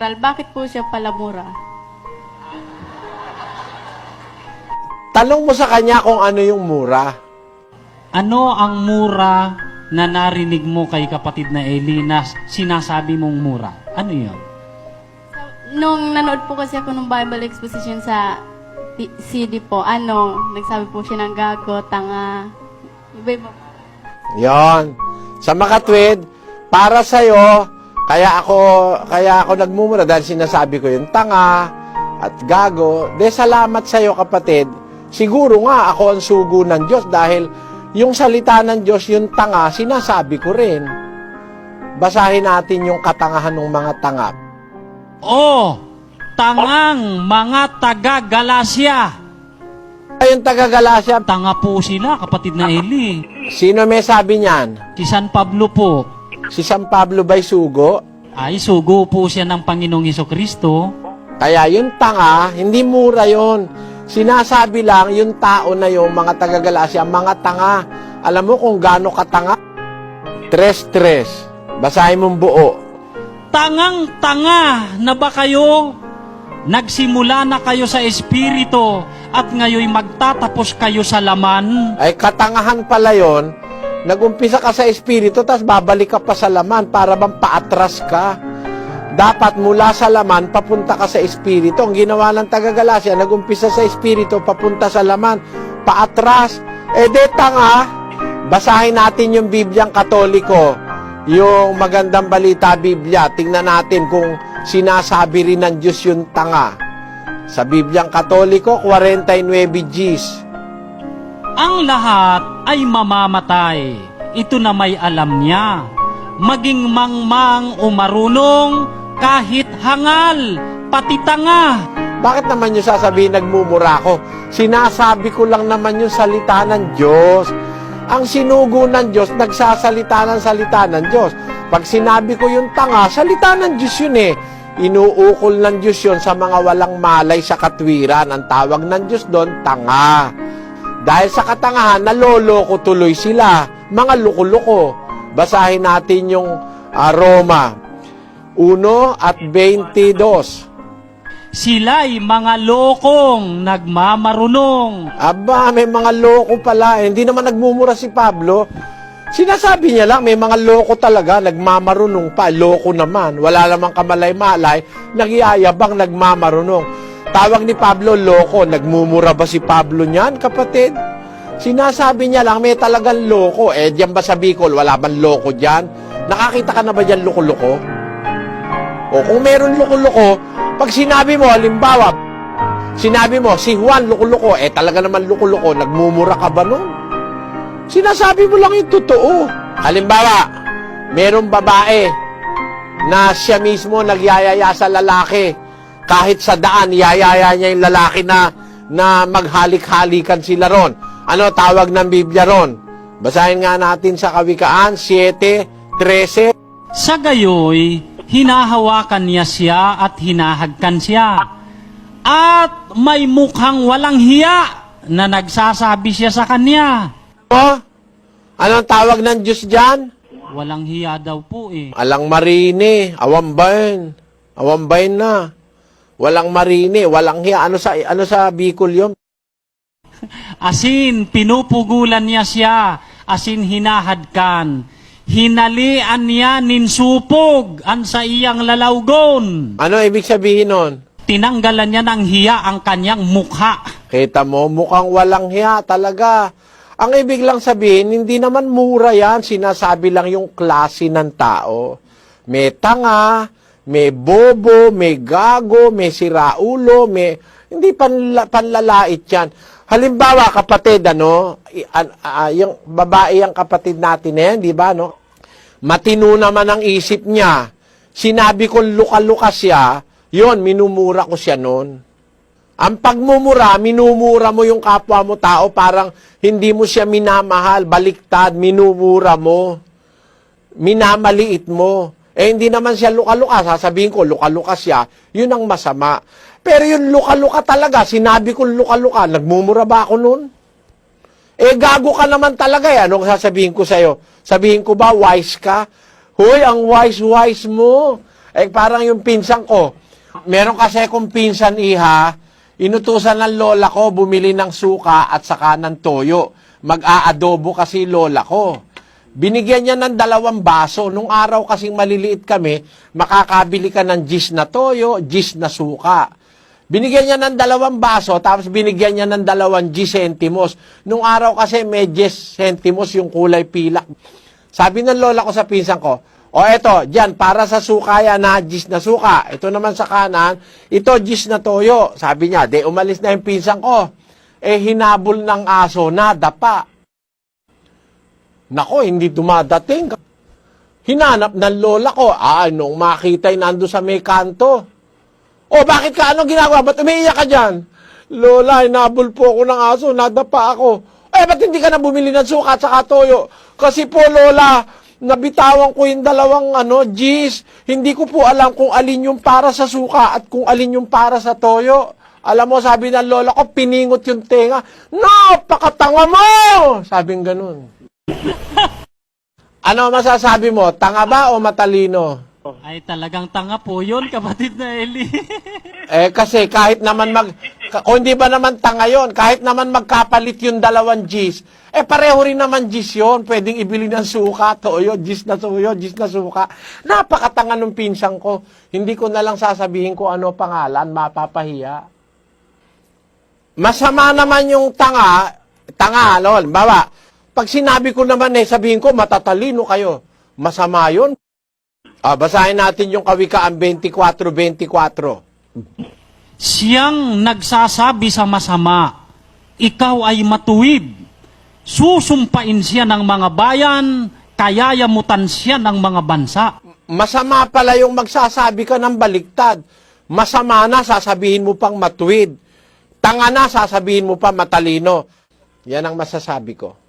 Well, bakit po siya pala mura? Tanong mo sa kanya kung ano yung mura. Ano ang mura na narinig mo kay kapatid na Eli na sinasabi mong mura? Ano yun? Nung nanood po kasi ako ng Bible exposition sa CD po, ano, nagsabi po siya ng gago, tanga. Iba-iba po. Yon. Sa makatwid, para sa'yo, kaya ako, kaya ako nagmumura dahil sinasabi ko yung tanga at gago. De, salamat sa'yo kapatid. Siguro nga ako ang sugo ng Diyos dahil yung salita ng Diyos, yung tanga, sinasabi ko rin. Basahin natin yung katangahan ng mga tanga. O, tangang mga taga-Galasya. Ayun taga Galacia, Tanga po sila, kapatid na Eli. sino may sabi niyan? Si San Pablo po, Si San Pablo ba'y sugo? ay sugo po siya ng Panginoong Heso Kristo. Kaya yung tanga, hindi mura yon. Sinasabi lang yung tao na yung mga taga-Galacia, mga tanga. Alam mo kung gaano katanga? Tres-tres. Basahin mong buo. Tangang-tanga na ba kayo? Nagsimula na kayo sa Espiritu at ngayon magtatapos kayo sa laman? Ay katangahan pala yon. Nagumpisa ka sa espiritu, tapos babalik ka pa sa laman para bang paatras ka. Dapat mula sa laman, papunta ka sa espiritu. Ang ginawa ng taga-Galacia, nagumpisa sa espiritu, papunta sa laman, paatras. Eh de tanga, basahin natin yung Bibliang Katoliko, yung magandang balita Biblia. Tingnan natin kung sinasabi rin ng Diyos yung tanga. Sa Bibliang Katoliko, 49 Gs. Ang lahat ay mamamatay. Ito na may alam niya. Maging mangmang o marunong, kahit hangal, pati tanga. Bakit naman yung sasabihin nagmumura ako? Sinasabi ko lang naman yung salita ng Diyos. Ang sinugo ng Diyos, nagsasalita ng salita ng Diyos. Pag sinabi ko yung tanga, salita ng Diyos yun eh. Inuukol ng Diyos yun sa mga walang malay sa katwiran. Ang tawag ng Diyos doon, tanga. Dahil sa katangahan, naloloko tuloy sila. Mga luko-luko. Basahin natin yung ah, Roma 1 at 22. Sila'y mga lokong nagmamarunong. Aba, may mga loko pala. Eh, hindi naman nagmumura si Pablo. Sinasabi niya lang, may mga loko talaga, nagmamarunong pa. Loko naman. Wala namang kamalay-malay, nagyayabang nagmamarunong. Tawag ni Pablo, loko. Nagmumura ba si Pablo niyan, kapatid? Sinasabi niya lang, may talagang loko. Eh, diyan ba sa Bicol, wala bang loko diyan? Nakakita ka na ba diyan loko-loko? O kung meron loko-loko, pag sinabi mo, halimbawa, sinabi mo, si Juan loko-loko, eh talaga naman loko-loko, nagmumura ka ba nun? Sinasabi mo lang yung totoo. Halimbawa, merong babae na siya mismo nagyayaya sa lalaki. Kahit sa daan, yayaya niya yung lalaki na, na maghalik-halikan sila ron. Ano tawag ng Biblia ron? Basahin nga natin sa Kawikaan 7.13. Sa gayoy, hinahawakan niya siya at hinahagkan siya. At may mukhang walang hiya na nagsasabi siya sa kanya. Oh, anong tawag ng Diyos dyan? Walang hiya daw po eh. Alang marine, awambain. Awambain na. Walang marine, walang hiya. Ano sa ano sa Bicol 'yon? Asin, pinupugulan niya siya. Asin, hinahadkan. Hinalian niya ninsupog ang sa iyang lalawgon. Ano ibig sabihin nun? Tinanggalan niya ng hiya ang kanyang mukha. Kita mo, mukhang walang hiya talaga. Ang ibig lang sabihin, hindi naman mura yan. Sinasabi lang yung klase ng tao. May tanga, may bobo, may gago, may siraulo, may... Hindi panla, panlalait yan. Halimbawa, kapatid, ano, ah, yung babae ang kapatid natin na yan, di ba, no? Matino naman ang isip niya. Sinabi ko luka-luka siya, yon minumura ko siya noon. Ang pagmumura, minumura mo yung kapwa mo tao, parang hindi mo siya minamahal, baliktad, minumura mo. Minamaliit mo. Eh, hindi naman siya luka-luka. Sasabihin ko, luka-luka siya. Yun ang masama. Pero yung luka-luka talaga, sinabi ko luka-luka, nagmumura ba ako noon? Eh, gago ka naman talaga eh. Anong sasabihin ko sa'yo? Sabihin ko ba, wise ka? Hoy, ang wise-wise mo. Eh, parang yung pinsan ko. Meron kasi kong pinsan iha, inutusan ng lola ko bumili ng suka at saka ng toyo. Mag-aadobo kasi lola ko. Binigyan niya ng dalawang baso. Nung araw kasing maliliit kami, makakabili ka ng gis na toyo, gis na suka. Binigyan niya ng dalawang baso, tapos binigyan niya ng dalawang G centimos. Nung araw kasi may 10 centimos yung kulay pilak. Sabi ng lola ko sa pinsan ko, o eto, dyan, para sa suka yan na gis na suka. Ito naman sa kanan, ito gis na toyo. Sabi niya, de umalis na yung pinsan ko. Eh, hinabol ng aso na dapa. Nako, hindi dumadating. Hinanap ng lola ko. Ah, nung makita nando sa may kanto. O, bakit ka? Anong ginagawa? Ba't umiiyak ka dyan? Lola, hinabol po ako ng aso. Nadapa ako. Eh, ba't hindi ka na bumili ng suka at saka toyo? Kasi po, Lola, nabitawan ko yung dalawang ano, G's. Hindi ko po alam kung alin yung para sa suka at kung alin yung para sa toyo. Alam mo, sabi ng lola ko, piningot yung tenga. Napakatanga mo! Sabing ganun. ano masasabi mo? Tanga ba o matalino? Ay talagang tanga po yun, kapatid na Eli. Eh kasi kahit naman mag ka- kung hindi ba naman tanga yon, kahit naman magkapalit yung dalawang G's, eh pareho rin naman G's yon, pwedeng ibili ng suka, toyo, G's na toyo, G's na suka. Napakatanga nung pinsang ko. Hindi ko na lang sasabihin ko ano pangalan, mapapahiya. Masama naman yung tanga, tanga, lol, bawa. Pag sinabi ko naman eh, sabihin ko, matatalino kayo. Masama yun. Ah, basahin natin yung Kawikaan 24-24. Siyang nagsasabi sa masama, ikaw ay matuwid. Susumpain siya ng mga bayan, kayayamutan siya ng mga bansa. Masama pala yung magsasabi ka ng baliktad. Masama na, sasabihin mo pang matuwid. Tanga na, sasabihin mo pa matalino. Yan ang masasabi ko.